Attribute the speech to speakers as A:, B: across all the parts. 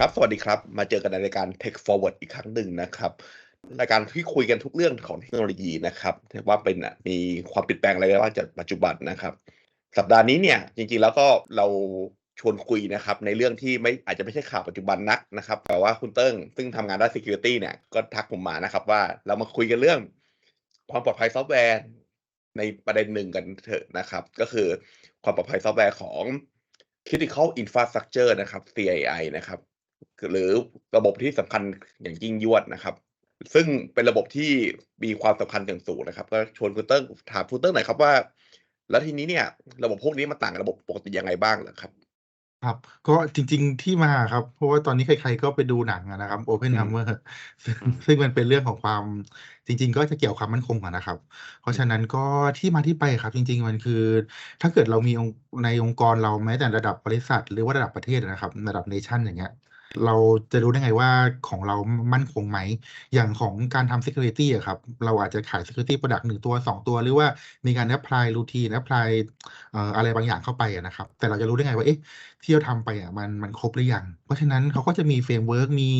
A: ครับ สวัสดีครับ มาเจอกันในรายการ Tech Forward อีกครั้งหนึ่งนะครับ รายการที่คุยกันทุกเรื่องของเทคโนโลยีนะครับว่าเป็นมีความเปลี่ยนแปลงอะไรบ้างจากปัจจุบันนะครับ สัปดาห์นี้เนี่ยจริงๆแล้วก็เราชวนคุยนะครับในเรื่องที่ไม่อาจจะไม่ใช่ข่าวปัจจุบันนักนะครับ แต่ว่าคุณเติ้งซึ่งทำงานด้าน security เนี่ยก็ทักผมมานะครับว่าเรามาคุยกันเรื่อง ความปลอดภัยซอฟต์แวร์ ในประเด็นหนึ่งกันเถอะนะครับ ก็คือความปลอดภัยซอฟต์แวร์ของ critical infrastructure นะครับ CII นะครับ หรือระบบที่สำคัญอย่างยิ่งยวดนะครับ ซึ่งเป็นระบบที่มีความสำคัญอย่างสูงนะครับ ก็ชวนคุณเติ้งถามคุณเติ้งหน่อยครับว่า แล้วทีนี้เนี่ย ระบบพวกนี้มันต่างกับระบบปกติยังไงบ้างเหรอครับ
B: ครับก็จริง ๆที่มาครับ เพราะว่าตอนนี้ใคร ๆก็ไปดูหนังอะนะครับ
A: อืม
B: Oppenheimer ซึ่ง
A: อืม
B: ซึ่งมันเป็นเรื่องของความจริง ๆ ก็จะเกี่ยวกับความมั่นคงอะนะครับ เพราะฉะนั้นก็ที่มาที่ไปครับ จริง ๆ มันคือ ถ้าเกิดเรามีองค์ในองค์กรเราแม้แต่ระดับบริษัท หรือว่าระดับประเทศอะนะครับ ระดับ nation อย่างเงี้ย เราจะรู้ได้ไงว่าของเรามั่นคงไหม อย่างของการทำ security อะครับ เราอาจจะขาย security product 1ตัว 2 ตัว หรือว่ามีการ apply routine apply เอ่อะไรบางอย่างเข้าไปนะครับ แต่เราจะรู้ได้ไงว่าเอ๊ะ ที่เราทำไปอะมันมันครบหรือยัง เพราะฉะนั้นเขาก็จะมี framework มี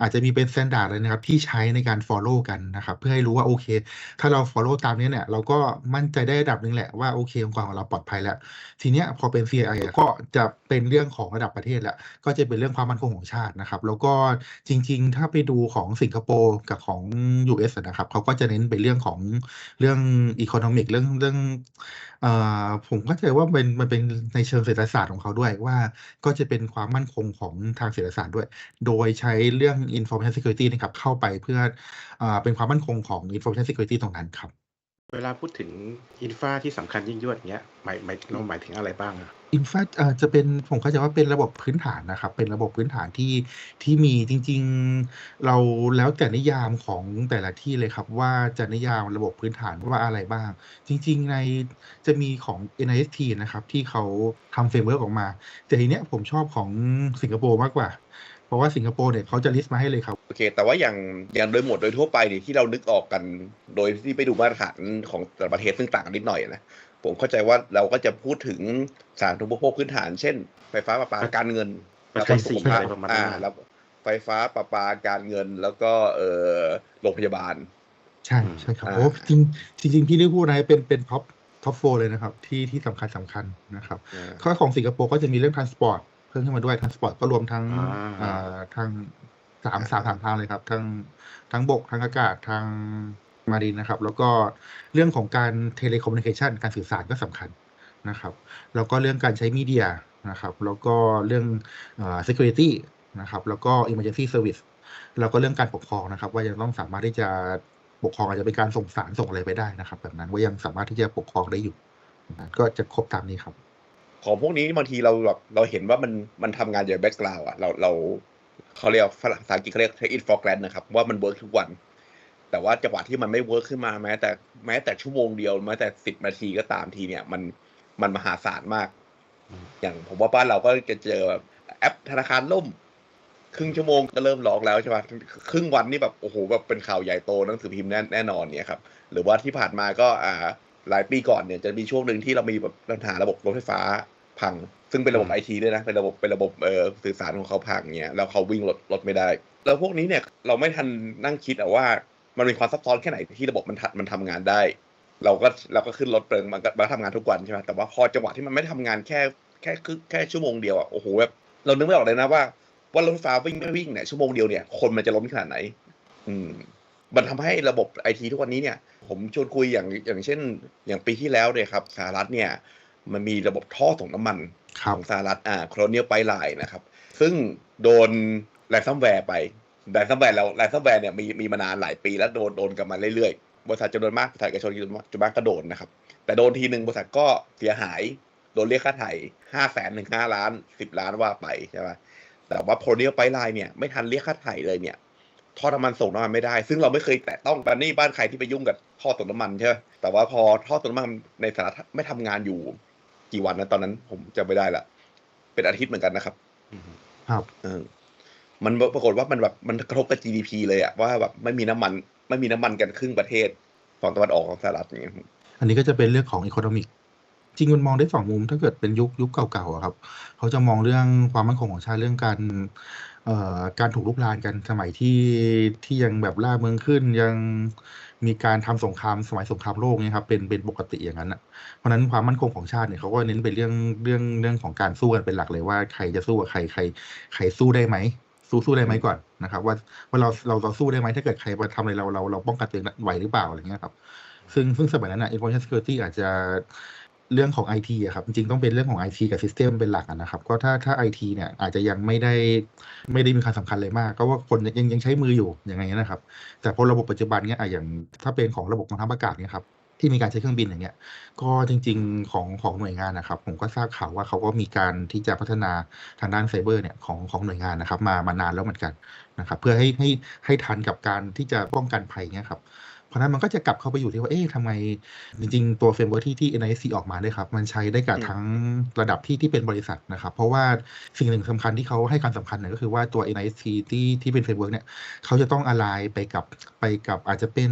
B: อาจจะมีเป็น standard เลยนะครับ ที่ใช้ในการฟอลโลว์กันนะครับ เพื่อให้รู้ว่าโอเค ถ้าเราฟอลโลว์ตามนี้เนี่ย เราก็มั่นใจได้ระดับหนึ่งแหละว่าโอเคองค์กรของเราปลอดภัยแล้ว ทีเนี้ยพอเป็น CII อก็จะเป็นเรื่องของระดับประเทศแล้ว ก็จะเป็นเรื่องความมั่นคงของชาตินะครับ แล้วก็จริง ๆ ถ้าไปดูของสิงคโปร์กับของ US อะนะครับเขาก็จะเน้นไปเรื่องของเรื่อง economic เรื่องเรื่องเอ่อผมเข้าใจว่าเป็นมันเป็นในเชิงเศรษฐศาสตร์ของเขาด้วยว่าก็จะเป็นความมั่นคงของทางเศรษฐศาสตร์ด้วย โดยใช้เรื่อง information security นะครับเข้าไปเพื่ออเป็นความมั่นคงของ information security ตรงนั้นครับ
C: เวลาพูดถึงอินฟาที่สำคัญยิ่งยวดเนี้ยหมายหมายเราหมายถึงอะไรบ้างอะ?
B: Infra เอ่อจะเป็นผมเข้าใจว่าเป็นระบบพื้นฐานนะครับ เป็นระบบพื้นฐานที่ที่มีจริง ๆ เราแล้วแต่นิยามของแต่ละที่เลยครับ ว่าจะนิยามระบบพื้นฐานว่าอะไรบ้าง จริง ๆ ในจะมีของ NIST นะครับ ที่เขาทำ framework ออกมา แต่ทีเนี้ยผมชอบของสิงคโปร์มากกว่า เพราะว่าสิงคโปร์เนี่ยเขาจะลิสต์มาให้เลยครับ
A: โอเค แต่ว่าอย่างอย่างโดยหมวดโดยทั่วไปเนี่ที่เรานึกออกกัน โดยที่ไม่ดูมาตรฐานของแต่ละประเทศซึ่งต่างกันนิดหน่อยนะ ผมเข้าใจว่าเราก็จะพูดถึงสาธารณูปโภคพื้นฐาน เช่น ไฟฟ้าประปาการเงิน
C: ปั
A: แล้
C: จ
A: ว
C: จั
A: ก็
C: ย
A: สุ
C: สี่
A: ขภา
C: อะ
A: พ
C: ไรประมาณ
A: อา
C: นั้นน่ะ
A: แล้วไฟฟ้าประปาการเงินแล้วก็เอ่อโรงพยาบาล
B: ใช่
C: อืม
B: ใช่ครับ
A: อา
B: โอ้จริงจริงๆที่ได้พูดนะเป็นเป็นท็อปท็อป4เลยนะครับ ที่ที่สำคัญๆนะครับ
A: อา
B: ก็ของสิงคโปร์ก็จะมีเรื่อง transport เพิ่มขึ้นมาด้วย transport ก็รวมทั้ง
C: อา
B: อ่าทาง3 3 3ทางเลยครับทั้งทั้งบกทางอากาศทาง Marine นะครับ แล้วก็เรื่องของการ telecommunication การสื่อสารก็สำคัญนะครับ แล้วก็เรื่องการใช้มีเดียนะครับ แล้วก็เรื่องอ่า security นะครับ แล้วก็ emergency service แล้วก็เรื่องการปกครองนะครับ ว่ายังต้องสามารถที่จะปกครองอาจจะเป็นการส่งสารส่งอะไรไปได้นะครับ แบบนั้นว่ายังสามารถที่จะปกครองได้อยู่ก็จะครบตามนี้ครับ
A: ของพวกนี้บางทีเราแบบเราเห็นว่ามันมันทำงานอยู่ในแบ็กกราวด์อะเราเราเขาเรียกภาษาอังกฤษเขาเรียก take it for granted นะครับ ว่ามันเวิร์กทุกวัน แต่ว่าจังหวะที่มันไม่เวิร์กขึ้นมาแม้ แต่แม้แต่ชั่วโมงเดียวแม้แต่10นาทีก็ตามทีเนี่ย มันมันมหาศาลมาก
C: อืม
A: อย่างผมว่าบ้านเราก็จะเจอแบบแอปธนาคารล่ม ครึ่งชั่วโมงก็เริ่มร้องแล้วใช่เปล่าครึ่งวันนี่แบบโอ้โฮแบบเป็นข่าวใหญ่โตหนังสือพิมพ์แน่แน่นอนเงี้ยครับหรือว่าที่ผ่านมาก็อ่าหลายปีก่อนเนี่ยจะมีช่วงหนึ่งที่เรามีแบบปัญหาระบบรถไฟฟ้าพัง ซึ่งเป็นระบบ
C: อืม
A: ไอทีด้วยนะ เป็นระบบเป็นระบบเอ่อสื่อสารของเขาพังเงี้ยแล้วเขาวิ่งรถรถไม่ได้ แล้วพวกนี้เนี่ยเราไม่ทันนั่งคิดอะว่า มันมีความซับซ้อนแค่ไหนที่ระบบมันทำมันทำงานได้ เราก็เราก็ขึ้นรถไปมันก็มันก็ทำงานทุกวันใช่ไหมแต่ว่าพอจังหวะที่มันไม่ทำงานแค่แค่ครึ่งแค่ชั่วโมงเดียวอะโอ้โฮแบบเรานึกไม่ออกเลยนะว่าว่ารถไฟฟ้าวิ่งไม่วิ่งเนี่ยชั่วโมงเดียวเนี่ยคนมันจะล้มขนาดไหน อืม มันทำให้ระบบไอทีทุกวันนี้เนี่ย ผมชวนคุยอย่างอย่างเช่น อย่างปีที่แล้วเนี่ยครับสหรัฐเนี่ย มันมีระบบท่อส่งน้ำมัน
B: ครั
A: ข
B: บ
A: องสหรัฐอ่า Colonial Pipeline นะครับ ซึ่งโดน ransomware ไป ransomware แล้ว ransomware เนี่ยมีมีมานานหลายปีแล้วโดนโดนกันมาเรื่อยๆ บริษัทจำนวนมากบริษัทเอกชนจำนวนมากจำนวนมากก็โดนนะครับ แต่โดนทีหนึ่งบริษัทก็เสียหาย โดนเรียกค่าไถ่500,000ถึง5ล้าน10ล้านว่าไปใช่เปล่าแต่ว่า Colonial Pipeline เนี่ยไม่ทันเรียกค่าไถ่เลยเนี่ยท่อน้ำมันส่งน้ำมันไม่ได้ ซึ่งเราไม่เคยแตะต้องกันนี่บ้านใครที่ไปยุ่งกับท่อส่งน้ำมันใช่ไหมแต่ว่าพอท่อส่งน้ำมันในสหรัฐไม่ทำงานอยู่ กี่วันนะตอนนั้นผมจำไม่ได้แล้วเป็นอาทิตย์เหมือนกันนะครับ
C: อือฮึ
B: ครับ
A: เออ มันปรากฏว่ามันแบบมันกระทบกับ GDP เลยอะว่าแบบไม่มีน้ำมันไม่มีน้ำมันกันครึ่งประเทศฝั่งตะวันออกของสหรัฐอย่างเงี้ย
B: อันนี้ก็จะเป็นเรื่องของ economic จริงมันมองได้สองมุมถ้าเกิดเป็นยุคยุคเก่าๆอะครับ เขาจะมองเรื่องความมั่นคงของชาติเรื่องการเอ่อการถูกลุกรานกันสมัยที่ที่ยังแบบล่าเมืองขึ้นยังมีการทำสงครามสมัยสงครามโลกเนี่ยครับเป็นเป็นปกติอย่างนั้นอะเพราะนั้นความมั่นคงของชาติเนี่ยเขาก็เน้นไปเรื่องเรื่องเรื่องของการสู้กันเป็นหลักเลยว่าใครจะสู้กับใครใครใครสู้ได้ไหม สู้สู้ได้ไหมก่อนนะครับ ว่าว่าเราเราเราสู้ได้ไหมถ้าเกิดใครมาทำอะไรเราเราเราป้องกันตัวเองไหวหรือเปล่าอะไรเงี้ยครับ ซึ่งซึ่งสมัยนั้นอะ information security อาจจะเรื่องของ IT อะครับ จริงๆต้องเป็นเรื่องของ IT กับ system เป็นหลักนะครับ ก็ถ้าถ้า IT เนี่ยอาจจะยังไม่ได้ไม่ได้มีความสำคัญเลยมาก ก็ว่าคนยังยังใช้มืออยู่อย่างไงยนะครับ แต่พอระบบปัจจุบันเนี่ยอะอย่างถ้าเป็นของระบบกองทัพอากาศเนี่ยครับ ที่มีการใช้เครื่องบินอย่างเงี้ย ก็จริง ๆ ของของหน่วยงานนะครับ ผมก็ทราบข่าวว่าเขาก็มีการที่จะพัฒนาทางด้านไซเบอร์เนี่ยของของหน่วยงานนะครับ มามานานแล้วเหมือนกันนะครับ เพื่อให้ให้ให้ทันกับการที่จะป้องกันภัยเงี้ยครับ เพราะฉะนั้นมันก็จะกลับเข้าไปอยู่ที่ว่า เอ๊ะทำไม จริงๆ ตัวเฟรมเวิร์ที่ที่ NIST ออกมาด้วยครับ มันใช้ได้กับ
A: อืม
B: ทั้งระดับที่ที่เป็นบริษัทนะครับ เพราะว่าสิ่งหนึ่งสำคัญที่เขาให้ความสำคัญเนี่ยก็คือว่าตัว NIST ที่ที่เป็นเฟรมเวิร์เนี่ย เขาจะต้อง align ไปกับไปกับอาจจะเป็น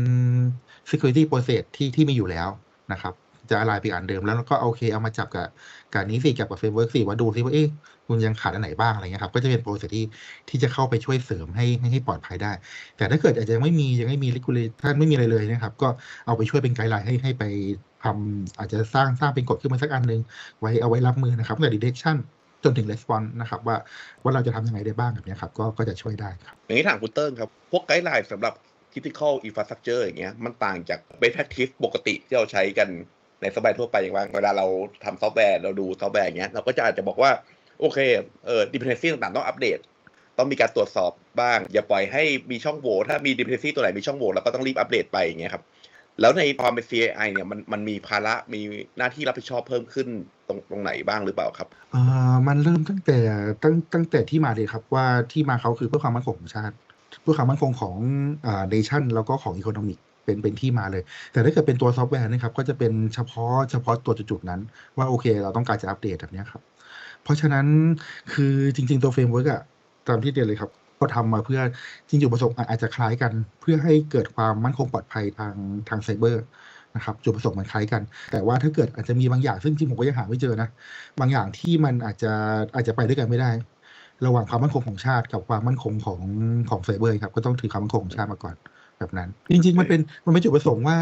B: security process ที่ที่มีอยู่แล้วนะครับ จะอะไรไปอันเดิมแล้วก็โอเคเอามาจับกับกับนี้สิจับกับเฟรมเวิร์กสิว่าดูสิว่าเอ๊ะ คุณยังขาดอันไหนบ้างอะไรเงี้ยครับ ก็จะเป็นโปรเซสที่ที่จะเข้าไปช่วยเสริมให้ให้ให้ปลอดภัยได้ แต่ถ้าเกิดอาจจะยังไม่มียังไม่มี regulation ไม่มีอะไรเลยนะครับ ก็เอาไปช่วยเป็นไกด์ไลน์ให้ให้ไปทำอาจจะสร้างสร้างเป็นกฎขึ้นมาสักอันหนึ่งไว้เอาไว้รับมือนะครับตั้งแต่ detection จนถึง response นะครับว่าว่าเราจะทำยังไงได้บ้างแบบเนี้ยครับก็ก็จะช่วยได้ครับ
A: อย่างนี้ถามคุณเติ้งครับ พวกไกด์ไลน์สำหรับ critical infrastructure อย่างเงี้ยมันต่างจาก best practice ปกติที่เราใช้กันในสบายทั่วไปอย่างว่าเวลาเราทำซอฟต์แวร์เราดูซอฟต์แวร์อย่างเงี้ยเราก็จะอาจจะบอกว่า โอเคเอ่อ dependency ต่างๆ ต้องอัปเดต ต้องมีการตรวจสอบบ้าง อย่าปล่อยให้มีช่องโหว่ถ้ามี dependency ตัวไหนมีช่องโหว่เราก็ต้องรีบอัปเดตไปอย่างเงี้ยครับแล้วในความเป็น CI เนี่ยมันมันมีภาระมีหน้าที่รับผิดชอบเพิ่มขึ้นตรงตรงไหนบ้างหรือเปล่าครับ
B: เอ่อมันเริ่มตั้งแต่ตั้งตั้งแต่ที่มาเลยครับว่าที่มาเขาคือเพื่อความมั่นคงของชาติ เพื่อความมั่นคงของอ่าเนชั่นแล้วก็ของอีโคโนมิกเป็นเป็นที่มาเลย แต่ถ้าเกิดเป็นตัวซอฟต์แวร์นะครับก็จะเป็นเฉพาะเฉพาะตัวจุดๆนั้น ว่าโอเค เราต้องการจะอัปเดตแบบนี้ครับ เพราะฉะนั้นคือจริง ๆ ตัวเฟรมเวิร์กอะตามที่เรียนเลยครับ ก็ทำมาเพื่อจริงจุดประสงค์อาจจะคล้ายกัน เพื่อให้เกิดความมั่นคงปลอดภัยทางทางไซเบอร์นะครับจุดประสงค์มันคล้ายกัน แต่ว่าถ้าเกิดอาจจะมีบางอย่างซึ่งจริงผมก็ยังหาไม่เจอนะ บางอย่างที่มันอาจจะอาจจะไปด้วยกันไม่ได้ ระหว่างความมั่นคงของชาติกับความมั่นคงของของไซเบอร์ครับ ก็ต้องถือความมั่นคงของชาติมาก่อนแบบนั้น จริง ๆ มันเป็นมันเป็นจุดประสงค์ว่า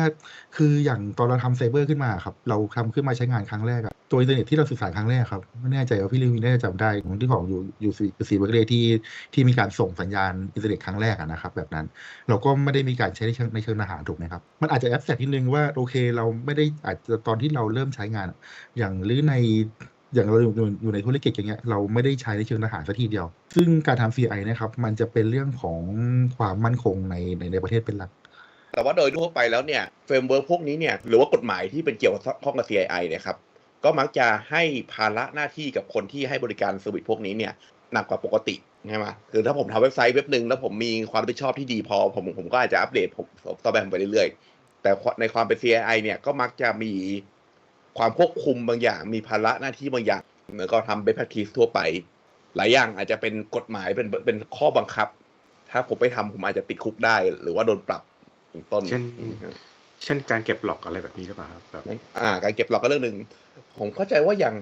B: คืออย่างตอนเราทำไซเบอร์ขึ้นมาครับ เราทำขึ้นมาใช้งานครั้งแรกอะ ตัวอินเทอร์เน็ตที่เราสื่อสารครั้งแรกครับไม่แน่ใจว่าพี่ลิวน่าจะจำได้ของที่ของอยู่อยู่ซีซีเบอร์เรที่ที่มีการส่งสัญญาณอินเทอร์เน็ตครั้งแรกนะครับ แบบนั้น เราก็ไม่ได้มีการใช้ในเชิงในเชิงทหารถูกไหมครับมันอาจจะแอบแฝงนิดนึงว่าโอเค เราไม่ได้อาจจะตอนที่เราเริ่มใช้งาน อย่างหรือในอย่างเราอยู่อยู่ในธุรกิจอย่างเงี้ยเราไม่ได้ใช้ในเชิงทหารสักทีเดียว ซึ่งการทำ CI นะครับ มันจะเป็นเรื่องของความมั่นคงในในในประเทศเป็นหลัก
A: แต่ว่าโดยทั่วไปแล้วเนี่ยเฟรมเวิร์กพวกนี้เนี่ยหรือว่ากฎหมายที่เป็นเกี่ยวข้องกับ CII เนี่ยครับ ก็มักจะให้ภาระหน้าที่กับคนที่ให้บริการเซอร์วิสพวกนี้เนี่ยหนักกว่าปกติใช่ไหมคือถ้าผมทำเว็บไซต์เว็บหนึ่งแล้วผมมีความรับผิดชอบที่ดีพอ ผมผมก็อาจจะอัปเดตผมซอฟต์แวร์ผมไปเรื่อยๆ แต่ในความเป็น CII เนี่ยก็มักจะมีความควบคุมบางอย่าง มีภาระหน้าที่บางอย่างเหมือนก็ทำเบสแพคทีสทั่วไป หลายอย่างอาจจะเป็นกฎหมายเป็นเป็นข้อบังคับ ถ้าผมไปทำผมอาจจะติดคุกได้ หรือว่าโดนปรับเป็นต้น
C: เช่น เช่นการเก็บหลอกอะไรแบบนี้หรือเปล่าครับแบบ
A: อ่า การเก็บหลอกก็เรื่องหนึ่งผมเข้าใจว่าอย่าง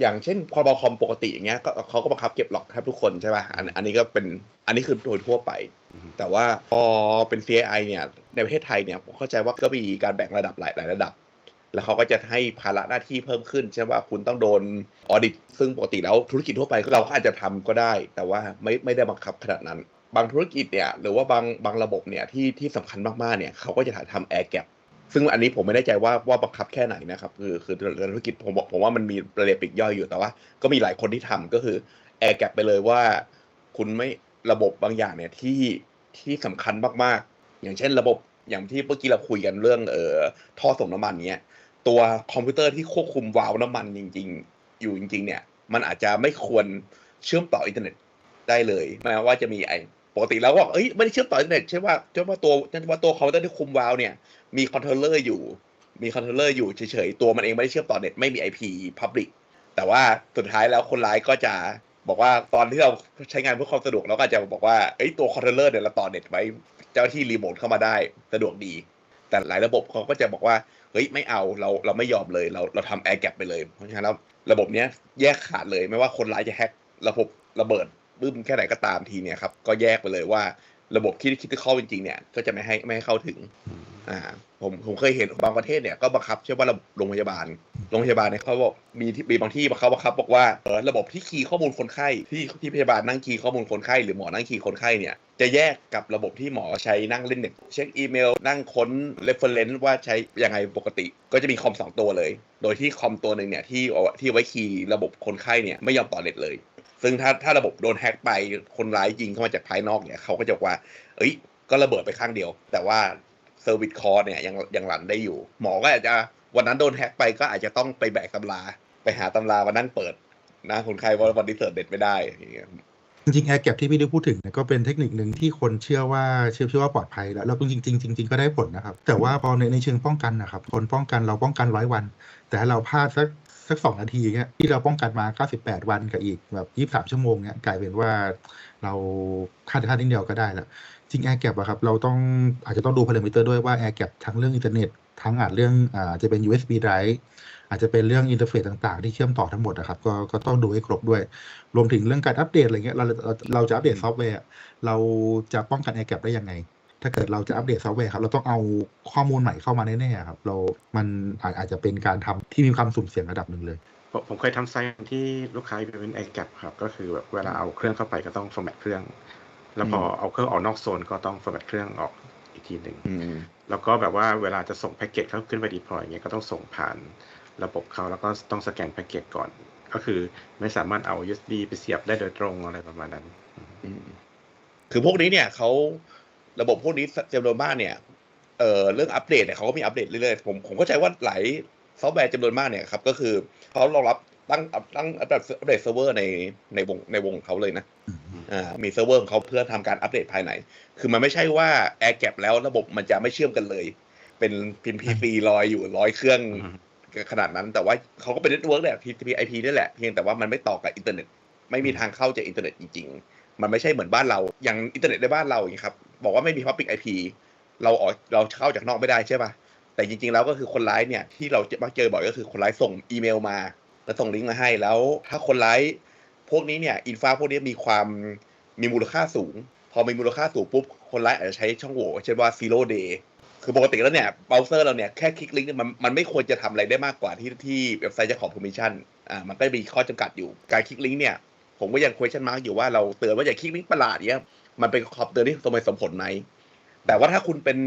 A: อย่างเช่นพรบคอมปกติอย่างเงี้ยก็เขาก็บังคับเก็บหลอกแทบทุกคนใช่ป่ะอันอันนี้ก็เป็นอันนี้คือโดยทั่วไป แต่ว่าพอเป็น CAI เนี่ยในประเทศไทยเนี่ยผมเข้าใจว่าก็มีการแบ่งระดับหลายหลายระดับ แล้วเขาก็จะให้ภาระหน้าที่เพิ่มขึ้นใช่ว่าคุณต้องโดนออดิต ซึ่งปกติแล้วธุรกิจทั่วไปเราก็อาจจะทำก็ได้ แต่ว่าไม่ไม่ได้บังคับขนาดนั้น บางธุรกิจเนี่ยหรือว่าบางบางระบบเนี่ยที่ที่สำคัญมากๆเนี่ยเขาก็จะถ่ายทำแอร์แกป ซึ่งอันนี้ผมไม่แน่ใจว่าว่าบังคับแค่ไหนนะครับ คือคือธุรกิจผมบอกผมว่ามันมีรายละเอียดปลีกย่อยอยู่แต่ว่า ก็มีหลายคนที่ทำก็คือแอร์แกปไปเลยว่า คุณไม่ระบบบางอย่างเนี่ยที่ที่สำคัญมากๆ อย่างเช่นระบบอย่างที่เมื่อกี้เราคุยกันเรื่องเอ่อท่อส่งน้ำมันเนี้ยตัวคอมพิวเตอร์ที่ควบคุมวาล์วน้ำมันจริง ๆ อยู่จริง ๆ เนี่ย มันอาจจะไม่ควรเชื่อมต่ออินเทอร์เน็ตได้เลยแม้ว่าจะมีไอปกติแล้วก็บอกเอ้ยไม่ได้เชื่อมต่ออินเทอร์เน็ตใช่ว่าใช่ว่าตัวใช่ว่าตัวคอมพิวเตอร์ที่คุมวาล์วเนี่ย มีคอนโทรลเลอร์อยู่ มีคอนโทรลเลอร์อยู่เฉยๆ ตัวมันเองไม่ได้เชื่อมต่อเน็ตไม่มี IP Public แต่ว่าสุดท้ายแล้วคนร้ายก็จะบอกว่าตอนที่เราใช้งานเพื่อความสะดวกเราก็จะบอกว่าเอ้ยตัวคอนโทรลเลอร์เนี่ยเราต่อเน็ตไว้เจ้าที่รีโมทเข้ามาได้สะดวกดี แต่หลายระบบเขาก็จะบอกว่าเฮ้ยไม่เอาเราเราไม่ยอมเลยเราเราทำแอร์แกไปเลยเพราะฉะนั้นแล้วระบบเนี้ยแยกขาดเลยไม่ว่าคนร้ายจะแฮ็กระบบระเบิดบึ้มแค่ไหนก็ตามทีเนี่ยครับก็แยกไปเลยว่าระบบที่คิดเข้าจริงๆเนี่ยก็จะไม่ให้ไม่ให้เข้าถึง อ่าผมผมเคยเห็นบางประเทศเนี่ยก็บังคับเชื่อว่าระบบโรงพยาบาลโรงพยาบาลเนี่ยเขาบอกมีที่มีบางที่เขาบังคับบอกว่าเออระบบที่คีย์ข้อมูลคนไข้ที่ที่พยาบาลนั่งคีย์ข้อมูลคนไข้หรือหมอนั่งคีย์คนไข้เนี่ยจะแยกกับระบบที่หมอใช้นั่งเล่นเน็ตเช็คอีเมล นั่งค้นเรฟเฟรนซ์ว่าใช้ยังไงปกติ ก็จะมีคอมสองตัวเลย โดยที่คอมตัวหนึ่งเนี่ยที่ที่ไว้คีย์ระบบคนไข้เนี่ยไม่ยอมต่อเน็ตเลย ซึ่งถ้าถ้าระบบโดนแฮ็กไปคนร้ายยิงเข้ามาจากภายนอกเนี่ยเขาก็จะว่า เอ้ยก็ระเบิดไปข้างเดียว แต่ว่า อร์วิสคอร์เนี่ยยังยังรันได้อยู่ หมอก็อาจจะวันนั้นโดนแฮ็กไปก็อาจจะต้องไปแบกตำรา ไปหาตำรามานั่งเปิดนะคนไข้ว่าวันนี้เสิร์ชเด็ดไม่ได้อย่างเงี้ย
B: จริงๆแอร์แก็บที่พี่ได้พูดถึงเนี่ยก็เป็นเทคนิคหนึ่งที่คนเชื่อว่าเชื่อเชื่อว่าปลอดภัยแล้วแล้วจริงๆจริงๆก็ได้ผลนะครับ แต่ว่าพอในในเชิงป้องกันนะครับ คนป้องกันเราป้องกันร้อยวัน แต่เราพลาดสักสักสองนาทีเงี้ยที่เราป้องกันมา 98 วันกับอีกแบบ 23 ชั่วโมงเงี้ยกลายเป็นว่าเราคาดคาดนิดเดียวก็ได้แล้ว จริงแอร์แกอะครับเราต้องอาจจะต้องดูพารามิเตอร์ด้วยว่าแอร์แกทั้งเรื่องอินเทอร์เน็ตทั้งอาจเรื่องอาจจะเป็น USB drive อาจจะเป็นเรื่องอินเทอร์เฟซต่างๆ ที่เชื่อมต่อทั้งหมดนะครับก็ก็ต้องดูให้ครบด้วย รวมถึงเรื่องการอัปเดตอะไรเงี้ยเราเราเราจะอัปเดตซอฟต์แวร์เราจะป้องกันแอร์แกได้ยังไง ถ้าเกิดเราจะอัปเดตซอฟต์แวร์ครับเราต้องเอาข้อมูลใหม่เข้ามาแน่ๆครับเรา มันอาจอาจจะเป็นการทำที่มีความสุ่มเสี่ยงระดับหนึ่งเลย
C: ผมเคยทำไซต์ที่ลูกค้าเป็นไอแกครับก็คือแบบเวลาเอาเครื่องเข้าไปก็ต้อง format เครื่อง แล้วพอเอาเครื่องออกนอกโซนก็ต้อง format เครื่องออกอีกทีหนึ่ง
A: อืม
C: แล้วก็แบบว่าเวลาจะส่งแพ็กเกจเข้าขึ้นไปดีพอยอย่างเงี้ยก็ต้องส่งผ่านระบบเขาแล้วก็ต้องสแกนแพ็กเกจก่อน ก็คือไม่สามารถเอา USB ไปเสียบได้โดยตรงอะไรประมาณนั้น
A: อืมคือพวกนี้เนี่ยเขาระบบพวกนี้จำนวนมากเนี่ยเอ่อเรื่องอัปเดตเนี่ยเขาก็มีอัปเดตเรื่อยๆผมผมเข้าใจว่าหลายซอฟต์แวร์จำนวนมากเนี่ยครับก็คือเขารองรับตั้งตั้งอัปเดตอัปเดตเซิร์ฟเวอร์ในในวงในวงของเขาเลยนะอ่า มีเซิร์ฟเวอร์ของเขาเพื่อทำการอัปเดตภายใน คือมันไม่ใช่ว่า Air Gap แล้วระบบมันจะไม่เชื่อมกันเลย เป็นพิมพ์ PC ลอยอยู่ร้อยเครื่อง
C: อืม
A: ขนาดนั้น แต่ว่าเขาก็เป็นเน็ตเวิร์กแหละ TCP IP นี่แหละ เพียงแต่ว่ามันไม่ต่อกับอินเทอร์เน็ต ไม่มีทางเข้าจากอินเทอร์เน็ตจริง ๆ มันไม่ใช่เหมือนบ้านเรา อย่างอินเทอร์เน็ตในบ้านเราอย่างนี้ครับ บอกว่าไม่มี Public IP เราออกเราเข้าจากนอกไม่ได้ใช่ป่ะแต่จริง ๆ แล้วก็คือคนร้ายเนี่ยที่เราจะมักเจอบ่อยก็คือคนร้ายส่งอีเมลมาแล้วส่งลิงก์มาให้แล้ว ถ้าคนร้าย พวกนี้เนี่ยอินฟาพวกนี้มีความมีมูลค่าสูง พอมีมูลค่าสูงปุ๊บ คนร้ายอาจจะใช้ช่องโหว่เช่นว่า zero day คือปกติแล้วเนี่ยเบราว์เซอร์เราเนี่ยแค่คลิกลิงก์เนี่ยมันมันไม่ควรจะทำอะไรได้มากกว่าที่ที่เว็บไซต์จะขอ permission อ่ามันก็มีข้อจำกัดอยู่ การคลิกลิงก์เนี่ยผมก็ยัง question mark อยู่ว่าเราเตือนว่าอย่าคลิกลิงก์ประหลาดเนี่ยมันเป็นคำเตือนที่สมเหตุสมผลไหมแต่ว่าถ้าคุณเป็น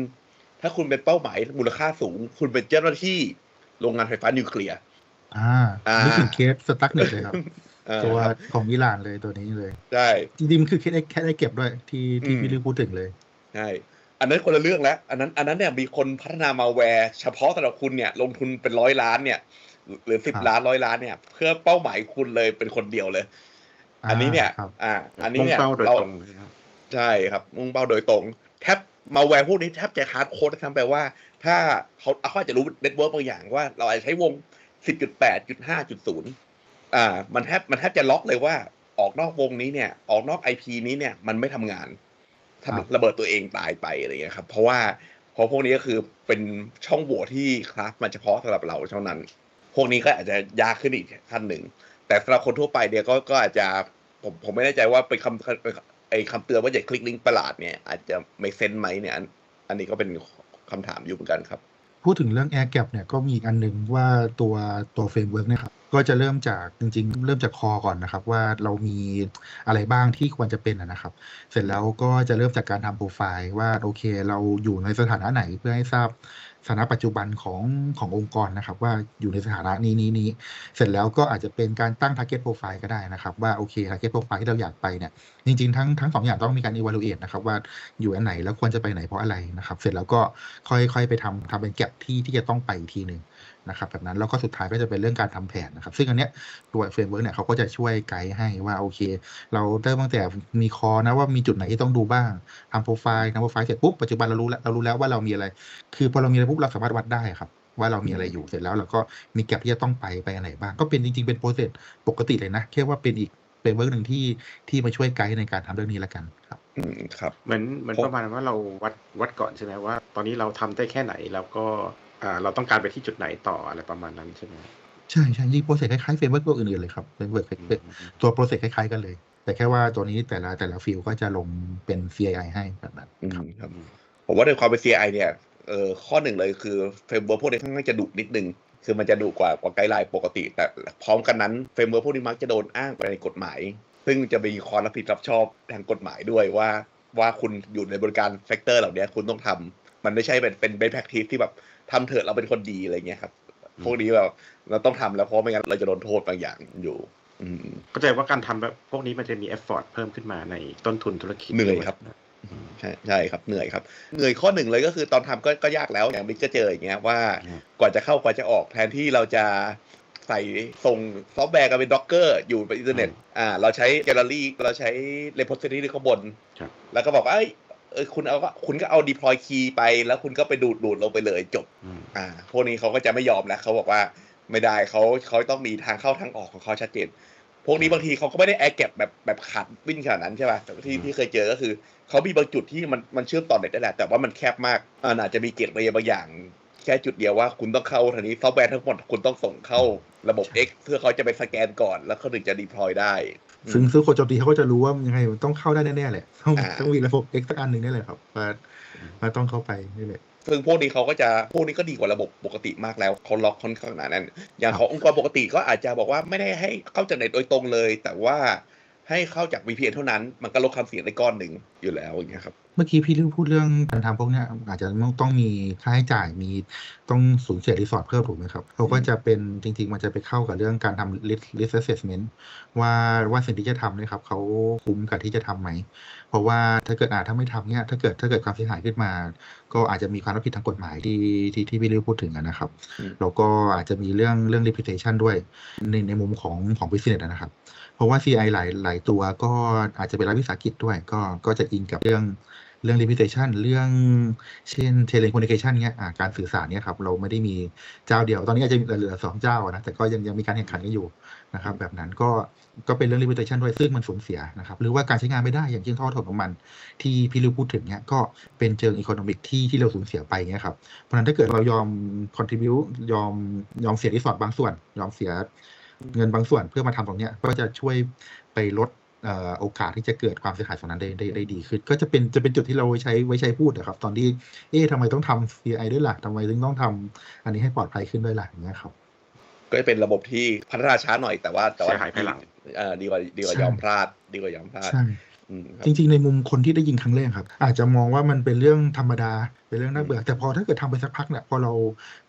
A: ถ้าคุณเป็นเป้าหมายมูลค่าสูง คุณเป็นเจ้าหน้าที่โรงงานไฟฟ้านิวเคลียร์
B: อ่า
A: อ่านึ
B: นึกถึงเคสสตั๊กเน็ตเลยครับ
A: เออ
B: ตัว
A: ครับ
B: ของอิหร่านเลยตัวนี้เลย
A: ใช่
B: จริงๆมันคือเคสแค่ได้เก็บด้วยที่ที่
A: อืม
B: พี่ลือพูดถึงเลย
A: ใช่อันนั้นคนละเรื่องแล้ว อันนั้นอันนั้นเนี่ยมีคนพัฒนามาแวร์เฉพาะสำหรับคุณเนี่ยลงทุนเป็นร้อยล้านเนี่ยหรือสิบ
B: ครับ
A: ล้านร้อยล้านเนี่ย เพื่อเป้าหมายคุณเลยเป็นคนเดียวเลย อันนี้เนี่ย
B: ครับ
A: อ่า อันนี้
C: มุ่ง
A: เนี่ย
C: เป้าโดย
A: เรา
C: ตรงเลยครับ
A: ใช่ครับมุ่งเป้าโดยตรง แทบมาแวร์พวกนี้แทบจะฮาร์ดโค้ดทำแปลว่า ถ้าเขาเขาอาจจะรู้เน็ตเวิร์กบางอย่างว่า เราอาจจะใช้วง10.8.5.0 อ่ามันแทบมันแทบจะล็อกเลยว่าออกนอกวงนี้เนี่ย ออกนอกไอพีนี้เนี่ยมันไม่ทำงาน
B: ครับ
A: ทำระเบิดตัวเองตายไปอะไรอย่างเงี้ยครับ เพราะว่าเพราะพวกนี้ก็คือเป็นช่องโหว่ที่คราฟมาเฉพาะสำหรับเราเท่านั้น พวกนี้ก็อาจจะยากขึ้นอีกขั้นหนึ่ง แต่สำหรับคนทั่วไปเนี่ยก็ก็อาจจะผมผมไม่แน่ใจว่าเป็นคำเป็นไอ้คำเตือนว่าอย่าคลิกลิงก์ประหลาดเนี่ยอาจจะไม่เซนไหมเนี่ย อันอันนี้ก็เป็นคำถามอยู่เหมือนกันครับ
B: พูดถึงเรื่อง Air Gap เนี่ยก็มีอีกอันหนึ่งว่าตัวตัวเฟรมเวิร์กเนี่ยครับก็จะเริ่มจากจริง ๆ เริ่มจากคอก่อนนะครับ ว่าเรามีอะไรบ้างที่ควรจะเป็นนะครับ เสร็จแล้วก็จะเริ่มจากการทำโปรไฟล์ว่าโอเค เราอยู่ในสถานะไหนเพื่อให้ทราบ สถานะปัจจุบันของขององค์กรนะครับ ว่าอยู่ในสถานะนี้นี้นี้เสร็จแล้วก็อาจจะเป็นการตั้ง target profile ก็ได้นะครับ ว่าโอเค target profile ที่เราอยากไปเนี่ยจริงๆทั้งทั้งสองอย่างต้องมีการ evaluate นะครับ ว่าอยู่อันไหนแล้วควรจะไปไหนเพราะอะไรนะครับ เสร็จแล้วก็ค่อยๆไปทำทำเป็นแก็บที่ที่จะต้องไปอีกทีหนึ่ง นะครับแบบนั้นแล้วก็สุดท้ายก็จะเป็นเรื่องการทำแผนนะครับ ซึ่งอันเนี้ยตัวเฟรมเวิร์กเนี่ยเขาก็จะช่วยไกด์ให้ว่าโอเค เราเริ่มตั้งแต่มีคอนะว่ามีจุดไหนที่ต้องดูบ้างทำโปรไฟล์ทำโปรไฟล์เสร็จปุ๊บปัจจุบันเรารู้แล้วเรารู้แล้วว่าเรามีอะไร คือพอเรามีอะไรปุ๊บเราสามารถวัดได้ครับว่าเรามีอะไรอยู่เสร็จแล้วเราก็มีแก็บที่จะต้องไปไปอันไหนบ้างก็เป็นจริง ๆ เป็นโปรเซสปกติเลยนะแค่ว่าเป็นอีกเฟรมเวิร์กหนึ่งที่ที่มาช่วยไกด์ในการทำเรื่องนี้ละกันครับ
A: อืมครับ
C: เหมือนเหมือน
A: ผม
C: ประมาณว่าเราวัดวัดก่อนใช่ไหมว่า ตอนนี้เราทำได้แค่ไหนแล้วก็อ่า เราต้องการไปที่จุดไหนต่ออะไรประมาณนั้นใช่ไหม
B: ใช่ใช่จริงโปรเซสคล้ายๆเฟรมเวิร์กตัวอื่นๆเลยครับเฟรมเวิร์กตัวโปรเซสคล้ายๆกันเลย แต่แค่ว่าตัวนี้แต่ละแต่ละฟิลก็จะลงเป็น CII ให้แบบนั้น
A: อืม
B: ครับ
A: ครับผมว่าในความเป็น CI เนี่ยเอ่อข้อหนึ่งเลยคือเฟรมเวิร์กพวกนี้ค่อนข้างจะดุนิดนึงคือมันจะดุกว่ากว่าไกด์ไลน์ปกติ แต่พร้อมกันนั้นเฟรมเวิร์กพวกนี้มักจะโดนอ้างไปในกฎหมาย ซึ่งจะมีความรับผิดรับชอบทางกฎหมายด้วยว่า ว่าคุณอยู่ในบริการเซกเตอร์เหล่านี้คุณต้องทำ มันไม่ใช่เป็นเป็นเบสแพคทีที่แบบทำเถอะเราเป็นคนดีอะไรเงี้ยครับพวกนี้แบบเราต้องทำแล้วเพราะไม่งั้นเราจะโดนโทษบางอย่างอยู่อืม
C: เข้าใจว่าการทำแบบพวกนี้มันจะมีเอฟฟอร์ตเพิ่มขึ้นมาในต้นทุนธุรกิจ
A: เหนื่อย
C: ด้ว
A: ครับใช่ใช่ครับเหนื่อยครับ เหนื่อยข้อหนึ่งเลยก็คือตอนทำก็ก็ยากแล้วอย่างบิ๊กก็เจออย่างเงี้ยว่า
C: อืม
A: กว่าจะเข้ากว่าจะออกแทนที่เราจะใส่ส่งซอฟต์แวร์กันเป็นด็อกเกอร์อยู่บนอินเทอร์เน็ตอ่าเราใช้แกลเลอรี่เราใช้เร p โพสิ t ที่ข้างบน
C: ครับ
A: แล้วก็บอกว่าเอ้ย เออคุณเอาก็คุณก็เอา deploy key ไป แล้วคุณก็ไปดูดดูดลงไปเลยจบ
C: อืม
A: อ่า พวกนี้เขาก็จะไม่ยอมแล้วเขาบอกว่าไม่ได้เขาเขาต้องมีทางเข้าทางออกของเขาชัดเจน พวกนี้บางทีเขาก็ไม่ได้แอร์เก็บแบบแบบขัดวิ่งขนาดนั้นใช่ป่ะแต่ที่
C: อืม
A: ที่เคยเจอก็คือเขามีบางจุดที่มันมันเชื่อมต่อเน็ตได้แหละแต่ว่ามันแคบมากอ่าอาจจะมีเกตเวย์บางอย่างแค่จุดเดียวว่าคุณต้องเข้าทางนี้ซอฟต์แวร์ทั้งหมดคุณต้องส่งเข้าระบบ X เพื่อเขาจะไปสแกนก่อน แล้วเขาถึงจะ deploy ได้
B: ซึ่งซึ่งคนโจมตีเขาก็จะรู้ว่ายังไงมันต้องเข้าได้แน่ๆแหละต้อง
A: อ่า
B: ต้องมีระบบ X สักอันหนึ่งนี่แหละครับมามาต้องเข้าไปนี่แหละ
A: ซึ่งพวกนี้เขาก็จะพวกนี้ก็ดีกว่าระบบปกติมากแล้วเขาล็อกค่อนข้างหนาแน่นอย่าง
B: ครับ
A: ขององค์กรปกติก็อาจจะบอกว่าไม่ได้ให้เข้าจากเน็ตโดยตรงเลย แต่ว่าให้เข้าจาก VPN เท่านั้น มันก็ลดความเสี่ยงได้ก้อนหนึ่งอยู่แล้วอย่างเงี้ยครับ
B: เมื่อกี้พี่ลืมพูดเรื่องการทำพวกเนี้ยอาจจะต้องต้องมีค่าใช้จ่ายมีต้องสูญเสียรีสอร์ทเพิ่มถูกไหมครับเขาก็จะเป็นจริง ๆ มันจะไปเข้ากับเรื่องการทำ risk risk assessment ว่าว่าสิ่งที่จะทำเนี่ยครับเขาคุ้มกับที่จะทำไหม เพราะว่าถ้าเกิดอาถ้าไม่ทำเนี่ยถ้าเกิดถ้าเกิดความเสียหายขึ้นมา ก็อาจจะมีความรับผิดทางกฎหมายที่ที่ที่พี่ลืมพูดถึงอะนะครับ
A: อืม
B: แล้วก็อาจจะมีเรื่องเรื่อง reputation ด้วยในในมุมของของ business อะนะครับเพราะว่า CI หลายหลายตัวก็อาจจะเป็นรัฐวิสาหกิจด้วย ก็ก็จะอิงกับเรื่อง เรื่อง reputation เรื่องเช่น telecommunication เนี้ยการสื่อสารเนี่ยครับเราไม่ได้มีเจ้าเดียว ตอนนี้อาจจะเหลือสองเจ้านะแต่ก็ยังยังมีการแข่งขันกันอยู่นะครับแบบนั้นก็ก็เป็นเรื่อง reputation ด้วยซึ่งมันสูญเสียนะครับหรือว่าการใช้งานไม่ได้อย่างเช่นท่อถนน้ำมัน ที่พี่ลิวพูดถึงเนี้ยก็เป็นเชิงอีโคโนมิกที่ที่เราสูญเสียไปเงี้ยครับเพราะนั้นถ้าเกิดเรายอม contribute ยอมยอมเสียรีสอร์ทบางส่วน ยอมเสียเงินบางส่วนเพื่อมาทำตรงเนี้ยก็จะช่วยไปลด โอกาสที่จะเกิดความเสียหายตรงนั้นได้ได้ได้ดีขึ้น ก็จะเป็นจะเป็นจุดที่เราไว้ใช้ไว้ใช้พูดนะครับ ตอนที่เอ๊ะทำไมต้องทำ CI ด้วยล่ะทำไมถึงต้องทำอันนี้ให้ปลอดภัยขึ้นด้วยล่ะอย่างเงี้ยครับ
A: ก็จะเป็นระบบที่พัฒนาช้าหน่อยแต่ว่าแต่ว่า
C: เสียหายภายหลัง
A: เอ่อดีกว่าดีกว่า
B: ใช่
A: ยอมพลาดดีกว่ายอมพลาด
B: ใช่
A: อืมครับ
B: จริงๆ ในมุมคนที่ได้ยินครั้งแรกครับ อาจจะมองว่ามันเป็นเรื่องธรรมดา เป็นเรื่องน่าเบื่อ แต่พอถ้าเกิดทำไปสักพักเนี่ยพอเรา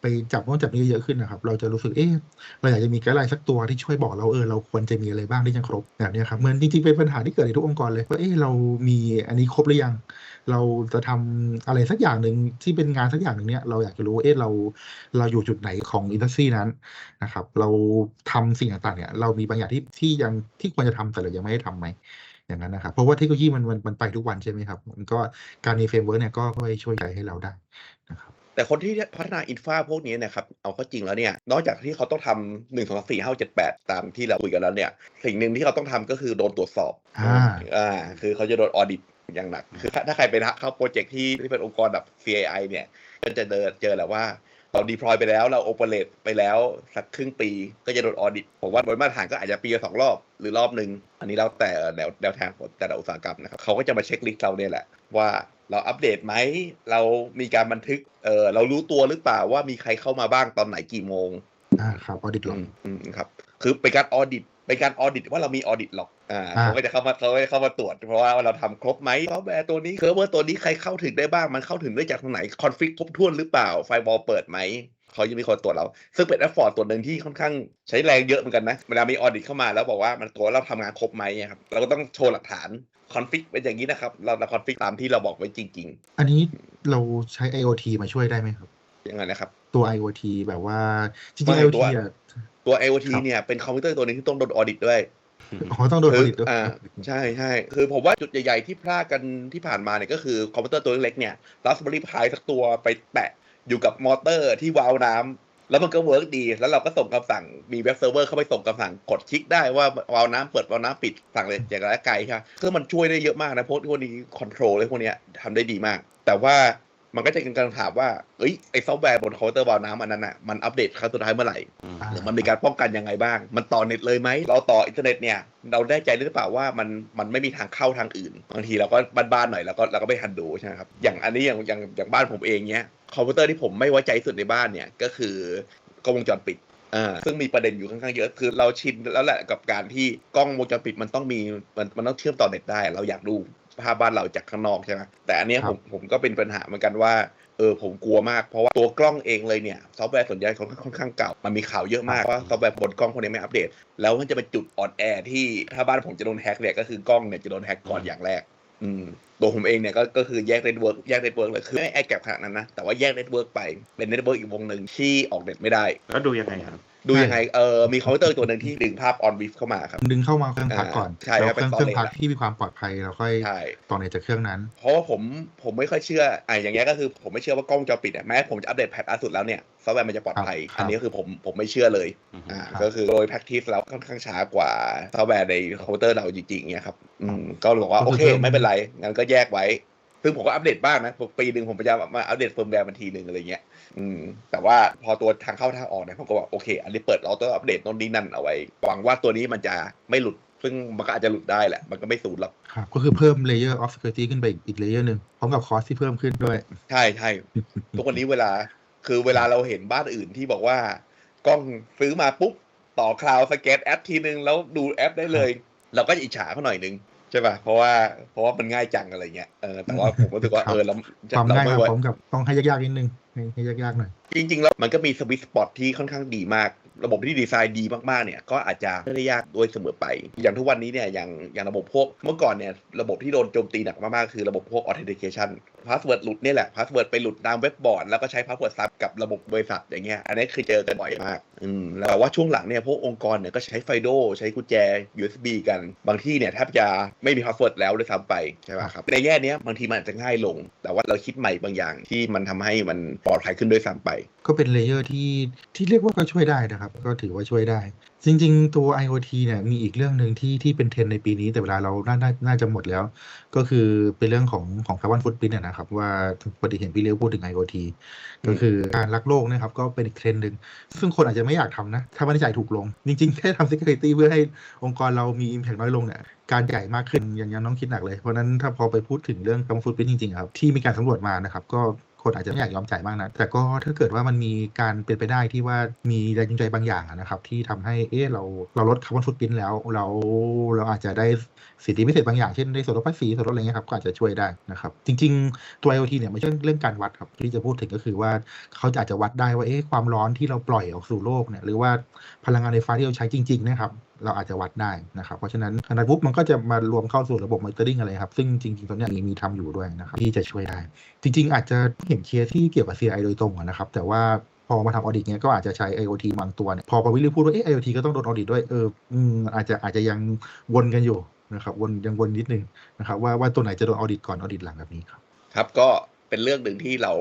B: ไปจับโน้นจับนี้เยอะขึ้นนะครับ เราจะรู้สึกเอ๊ะเราอยากจะมีไกด์ไลน์สักตัวที่ช่วยบอกเราเออเราควรจะมีอะไรบ้างที่ยังครบแบบเนี้ยครับเหมือนจริงๆเป็นปัญหาที่เกิดในทุกองค์กรเลยว่าเอ๊ะเรามีอันนี้ครบหรือยัง เราจะทำอะไรสักอย่างหนึ่งที่เป็นงานสักอย่างหนึ่งเนี่ยเราอยากจะรู้ว่าเอ๊ะเราเราอยู่จุดไหนของอินดัสทรีนั้นนะครับเราทำสิ่งต่างๆเนี่ยเรามีบางอย่างที่ที่ยังที่ควรจะทำแต่เรายังไม่ได้ทำไหม อย่างนั้นนะครับ เพราะว่าเทคโนโลยีมันมันมันไปทุกวันใช่ไหมครับ มันก็การมีเฟรมเวิร์กเนี่ยก็ช่วยช่วยใจให้เราได้นะครับ
A: แต่คนที่พัฒนาอินฟาพวกนี้เนะครับ เอาเข้าจริงแล้วเนี่ย นอกจากที่เขาต้องทำหนึ่งสองสามสี่ห้าเจ็ดแปดตามที่เราคุยกันแล้วเนี่ย สิ่งหนึ่งที่เขาต้องทำก็คือโดนตรวจสอบ
B: อ่า
A: อ่า คือเขาจะโดนออดิตอย่างหนัก คือถ้าถ้าใครไปเข้าโปรเจกต์ที่ที่เป็นองค์กรแบบ CAI เนี่ย ก็จะเจอเจอแหละว่า เราดีพลอยไปแล้วเราโอเปเรตไปแล้วสักครึ่งปีก็จะโดนออดิตผมว่าโดยมาตรฐานก็อาจจะปีละสองรอบหรือรอบหนึ่งอันนี้แล้วแต่แนวแนวทางของแต่ละอุตสาหกรรมนะครับเขาก็จะมาเช็คลิสต์เราเนี่ยแหละว่าเราอัปเดตไหมเรามีการบันทึกเออเรารู้ตัวหรือเปล่าว่ามีใครเข้ามาบ้างตอนไหนกี่โมง
B: อ่าครับออดิตล
A: อื
B: ง
A: มอืมครับคือเป็นการออดิต เป็นการออดิตว่าเรามีออดิตหรอกอ่า
B: อ่า
A: เขาก็จะเข้ามาเขาก็จะเข้ามาตรวจ เพราะว่าเราทำครบไหมซอฟต์แวร์ตัวนี้เซิร์ฟเวอร์ตัวนี้ใครเข้าถึงได้บ้าง มันเข้าถึงได้จากทางไหนคอนฟิกครบถ้วนหรือเปล่าไฟบอลเปิดไหมเขาจะมีคนตรวจเรา ซึ่งเป็นแอฟฟอร์ตตัวหนึ่งที่ค่อนข้างใช้แรงเยอะเหมือนกันนะ เวลามีออดิตเข้ามาแล้วบอกว่ามันตัวเราทำงานครบไหมอะครับ เราก็ต้องโชว์หลักฐานคอนฟิกเป็นอย่างนี้นะครับ เราเราคอนฟิกตามที่เราบอกไว้จริง
B: อันนี้เราใช้ IoT มาช่วยได้ไหมครับ
A: ๆอย่างนั้นนะครับ
B: ตัว IoT แบบว่าจริง
A: ไม่
B: ๆ IoT
A: ตัว
B: อะ
A: ตัว IoT
B: ครับ
A: เนี่ยเป็นคอมพิวเตอร์ตัวหนึงที่ต้องโดนออดิตด้วย
B: อ๋อต้องโดนอ
A: คือ
B: อดิตด้วย
A: อ่าใช่ใช่คือผมว่าจุดใหญ่ ๆ ที่พลาดกันที่ผ่านมาเนี่ยก็คือคอมพิวเตอร์ตัวเล็กๆเนี่ย Raspberry Pi สักตัวไปแปะอยู่กับมอเตอร์ที่วาล์วน้ำแล้วมันก็เวิร์กดี แล้วเราก็ส่งคำสั่งมีเว็บเซิร์ฟเวอร์เข้าไปส่งคำสั่งกดคลิกได้ว่าวาล์วน้ำเปิดวาล์วน้ำปิดสั่งเลยจากระยะไกลใช่ไหมคือมันช่วยได้เยอะมากนะพวกพวกนี้คอนโทรลเลยพวกเนี้ยทำได้ดีมาก แต่ว่า มันก็จะเป็นการถามว่า เอ้ย ไอซอฟต์แวร์บนเคาน์เตอร์วาล์วน้ำอันนั้นอะ มันอัปเดตครั้งสุดท้ายเมื่อไหร่ หรือมันมีการป้องกันยังไงบ้าง มันต่อเน็ตเลยไหม เราต่ออินเทอร์เน็ตเนี่ย เราได้ใจหรือเปล่าว่ามัน มันไม่มีทางเข้าทางอื่น บางทีเราก็บ้านๆหน่อยแล้วก็เราก็ไม่ทันดูใช่ไหมครับ อย่างอันนี้อย่างอย่างอย่างบ้านผมเองเนี้ย คอมพิวเตอร์ที่ผมไม่ไว้ใจสุดในบ้านเนี่ย ก็คือกล้องวงจรปิดอ่าซึ่งมีประเด็นอยู่ค่อนข้างเยอะคือเราชินแล้วแหละกับการที่กล้องวงจรปิดมันต้องมีมันมันต้องเชื่อมต่อเน็ตได้ เราอยากดู ภาพบ้านเราจากข้างนอกใช่ไหมแต่อันเนี้ย
B: ครั
A: ผ
B: บ
A: มผมก็เป็นปัญหาเหมือนกันว่าเออผมกลัวมากเพราะว่าตัวกล้องเองเลยเนี่ยซอฟต์แวร์ส่วนใหญ่ค่อนข้างค่อนข้างเก่า มันมีข่าวเยอะมากว่าซอฟต์แวร์บนกล้องพวกนี้ไม่อัปเดต แล้วมันจะเป็นจุดอ่อนแอที่ถ้าบ้านผมจะโดนแฮ็กเนี่ยก็คือกล้องเนี่ยจะโดนแฮ็กก่อนอย่างแรก อืมตัวผมเองเนี่ยก็ก็คือแยกเน็ตเวิร์กแยกเน็ตเวิร์กเลยคือไม่แอร์แกรขนาดนั้นนะแต่ว่าแยกเน็ตเวิร์กไปเป็นเน็ตเวิร์กอีกวงหนึ่งที่ออกเน็ตไม่ได้
C: แล้วดูยังไงครับ
A: ดูยังไงเออมีคอมพิวเตอร์ตัวหนึ่งที่ดึงภาพออนวิฟเข้ามาครับ
B: ดึงเข้ามาเครื่องพักก่อน
A: อ่าใช่
B: แล้ว
A: ครับ
B: เครื่อง
A: เป็น
B: เครื่องพัก
A: solid
B: ที่มีความปลอดภัยเราค่อย
A: ใช่
B: ต่อเน็ตจากเครื่องนั้น
A: เพราะว่าผมผมไม่ค่อยเชื่ออะอย่างเงี้ยก็คือผมไม่เชื่อว่ากล้องวงจอปิดอะแม้ผมจะอัปเดตแพทล่าสุดแล้วเนี่ยซอฟต์แวร์มันจะปลอดภัย
B: ครับ
A: อันนี้คือผมผมไม่เชื่อเลย
C: อืม
A: อ่า
B: ครับ
A: ก็คือโดย practice แล้วค่อนข้างช้ากว่าซอฟต์แวร์ในคอมพิวเตอร์เราจริงๆเนี่ยครับอืมก็เลยบอกว่า
B: ก็
A: โอ
B: คือ
A: เค
B: เพิ่ม
A: ไม่เป็นไรงั้นก็แยกไว้ซึ่งผมก็อัปเดตบ้างนะปีหนึ่งผมพยายามมาอัปเดตเฟิร์มแวร์มันทีหนึ่งอะไรเงี้ย อืมแต่ว่าพอตัวทางเข้าทางออกเนี่ยผมก็บอกโอเค อันนี้เปิดเราต้องอัปเดตโน่นนี่นั่นเอาไว้หวังว่าตัวนี้มันจะไม่หลุด ซึ่งมันก็อาจจะหลุดได้แหละ มันก็ไม่สูญหรอก
B: ครับก็คือเพิ่ม layer of security ขึ้นไปอีกอีก layer หนึ่งพร้อมกับคอสที่เพิ่มขึ้นด้วย
A: ใช่ใช่ทุกวันนี้เวลาคือเวลาเราเห็นบ้านอื่นที่บอกว่ากล้องซื้อมาปุ๊บต่อคลาวสแกนแอปทีนึงแล้วดูแอปได้เลย เราก็จะอิจฉาเขาหน่อยนึง ใช่ป่ะเพราะว่าเพราะว่ามันง่ายจังอะไรเงี้ยเออแต่ว่าผมก็รู้สึกว่า
B: ครับ
A: เออเรา
B: ความ
A: เรา
B: ง่าย
A: ไม่
B: มา
A: ไหว
B: พร้อมกับต้องให้ยากๆนิดนึงให้ให้ยากๆหน่อย
A: จริง ๆ แล้วมันก็มีสวิตสปอตที่ค่อนข้างดีมาก ระบบที่ดีไซน์ดีมากๆเนี่ยก็อาจจะไม่ได้ยากโดยเสมอไป อย่างทุกวันนี้เนี่ยอย่างอย่างระบบพวกเมื่อก่อนเนี่ยระบบที่โดนโจมตีหนักมากๆคือระบบพวก authentication พาสเวิร์ดหลุดเนี่ยแหละพาสเวิร์ดไปหลุดตามเว็บบอร์ดแล้วก็ใช้พาสเวิร์ดซับกับระบบบริษัทอย่างเงี้ยอันนี้คือเจอกันบ่อยมากอืมแต่ว่าช่วงหลังเนี่ยพวกองค์กรเนี่ยก็ใช้ไฟโดใช้กุญแจ USB กันบางที่เนี่ยแทบจะไม่มีพาสเวิร์ดแล้วด้วยซ้ำไปใช่ป่ะครับในแง่นี้บางทีมันอาจจะง่ายลง แต่ว่าเราคิดใหม่บางอย่างที่มันทำให้มันปลอดภัยขึ้นด้วยซ้ำไป
B: ก็เป็นเลเยอร์ที่ที่เรียกว่าก็ช่วยได้นะครับก็ถือว่าช่วยได้ จริง ๆ ตัว IoT เนี่ยมีอีกเรื่องหนึ่งที่ที่เป็นเทรนด์ในปีนี้แต่เวลาเราน่าน่าน่าจะหมดแล้ว ก็คือเป็นเรื่องของของคาร์บอนฟุตพิ้นนะครับ ว่าปฏิเห็นพี่เลี้ยวพูดถึง IoT ก็คือการรักโลกนะครับก็เป็นอีกเทรนด์หนึ่งซึ่งคนอาจจะไม่อยากทำนะ ถ้าไม่ได้จ่ายถูกลง จริงๆแค่ทำ security เพื่อให้องค์กรเรามี impact น้อยลงเนี่ยการใหญ่มากขึ้นอย่างยังต้องคิดหนักเลย เพราะฉะนั้นถ้าพอไปพูดถึงเรื่องคาร์บอนฟุตพิ้นจริงๆครับที่มีการสำรวจมานะครับก็ คนอาจจะไม่อยากยอมจ่ายมากนะแต่ก็ถ้าเกิดว่ามันมีการเป็นไปได้ที่ว่ามีแรงจูงใจบางอย่างนะครับ ที่ทำให้เออเราเราลดคาร์บอนฟุตพิ้นแล้วเราเราอาจจะได้สิทธิพิเศษบางอย่างเช่นได้ส่วนลดภาษีส่วนลดอะไรเงี้ยครับก็อาจจะช่วยได้นะครับ จริง ๆ ตัว IoT เนี่ยไม่ใช่เรื่องการวัดครับที่จะพูดถึงก็คือว่าเขาจะอาจจะวัดได้ว่าเอ๊ะความร้อนที่เราปล่อยออกสู่โลกเนี่ยหรือว่าพลังงานไฟฟ้าที่เราใช้จริงๆนะครับ เราอาจจะวัดได้นะครับ เพราะฉะนั้นขนาดปุ๊บมันก็จะมารวมเข้าสู่ระบบมอนิเตอร์ริงอะไรครับ ซึ่งจริงๆตอนนี้มีมีทำอยู่ด้วยนะครับที่จะช่วยได้ จริง ๆ อาจจะเห็นเคสที่เกี่ยวกับ CI โดยตรงนะครับ แต่ว่าพอมาทำออดิตเนี้ยก็อาจจะใช้ IoT บางตัวเนี่ยพอประวิลลี่พูดว่าเอ๊ะ IoT ก็ต้องโดนออดิตด้วยเอออืมอาจจะอาจจะยังวนกันอยู่นะครับวนยังวนนิดนึงนะครับว่าว่าตัวไหนจะโดนออดิตก่อนออดิตหลังแบบนี้ครับ
A: ครับก็เป็นเรื่องหนึ่งที่เรา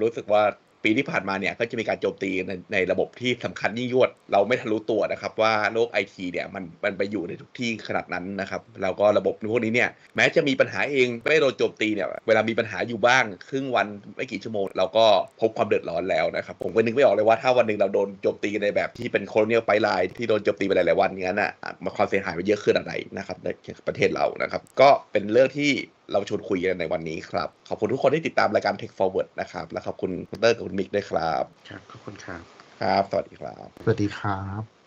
A: รู้สึกว่า ปีที่ผ่านมาเนี่ยก็จะมีการโจมตีในในระบบที่สำคัญยิ่งยวด เราไม่ทันรู้ตัวนะครับว่าโลกไอทีเนี่ยมันมันไปอยู่ในทุกที่ขนาดนั้นนะครับแล้วก็ระบบพวกนี้เนี่ยแม้จะมีปัญหาเองไม่ได้โดนโจมตีเนี่ยเวลามีปัญหาอยู่บ้าง ครึ่งวันไม่กี่ชั่วโมง เราก็พบความเดือดร้อนแล้วนะครับผมก็นึกไม่ออกเลยว่าถ้าวันหนึ่งเราโดนโจมตีในแบบที่เป็นโคลเนียลไฟไลน์ที่โดนโจมตีไปหลายๆวันงั้นอะมาความเสียหายไปเยอะขึ้นอะไรนะครับในประเทศเรานะครับก็เป็นเรื่องที่ เราชวนคุยกันในวันนี้ครับ ขอบคุณทุกคนที่ติดตามรายการ Tech Forward นะครับ และขอบคุณคุณเตอร์กับคุณมิกด้วยครับ
C: ครับ ขอบคุณครับ
A: ครับ สวัสดีครับ
B: สวัสดีครับ